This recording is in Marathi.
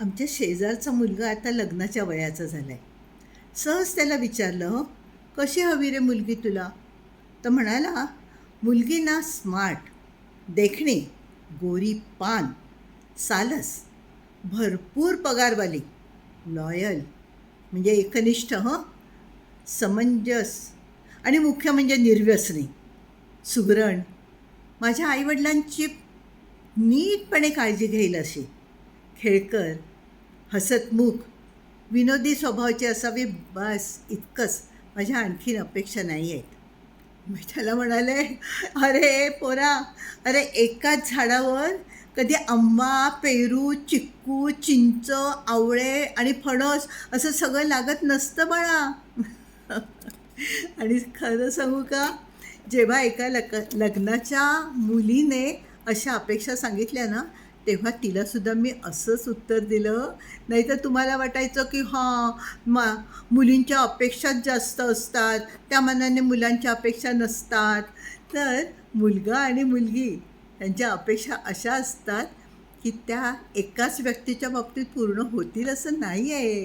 आमच्या शेजारचा मुलगा आता लग्नाच्या वयाचा झाला आहे सहज त्याला विचारलं हो कशी हवी रे मुलगी तुला? तर म्हणाला मुलगी ना स्मार्ट देखणी गोरी पान सालस भरपूर पगारवाली लॉयल म्हणजे एकनिष्ठ हं समंजस आणि मुख्य म्हणजे निर्व्यसनी सुगरण. माझ्या आईवडिलांची नीटपणे काळजी घेईल अशी. खेळकर हसतमुख विनोदी स्वभावाची असावी बस इतकंच माझ्या आणखीन अपेक्षा नाही आहेत मी त्याला म्हणाले अरे पोरा अरे एकाच झाडावर कधी आंबा पेरू चिक्कू चिंच आवळे आणि फणस असं सगळं लागत नसतं बाळा. आणि खरं सांगू का जेव्हा एका लक लग्नाच्या मुलीने अशा अपेक्षा सांगितल्या ना तेव्हा तिलासुद्धा मी असंच उत्तर दिलं. नाहीतर तुम्हाला वाटायचं की हां मा मुलींच्या अपेक्षाच जास्त असतात. त्या मनाने मुलांच्या अपेक्षा नसतात. तर मुलगा आणि मुलगी यांच्या अपेक्षा अशा असतात की त्या एकाच व्यक्तीच्या बाबतीत पूर्ण होतील असं नाही आहे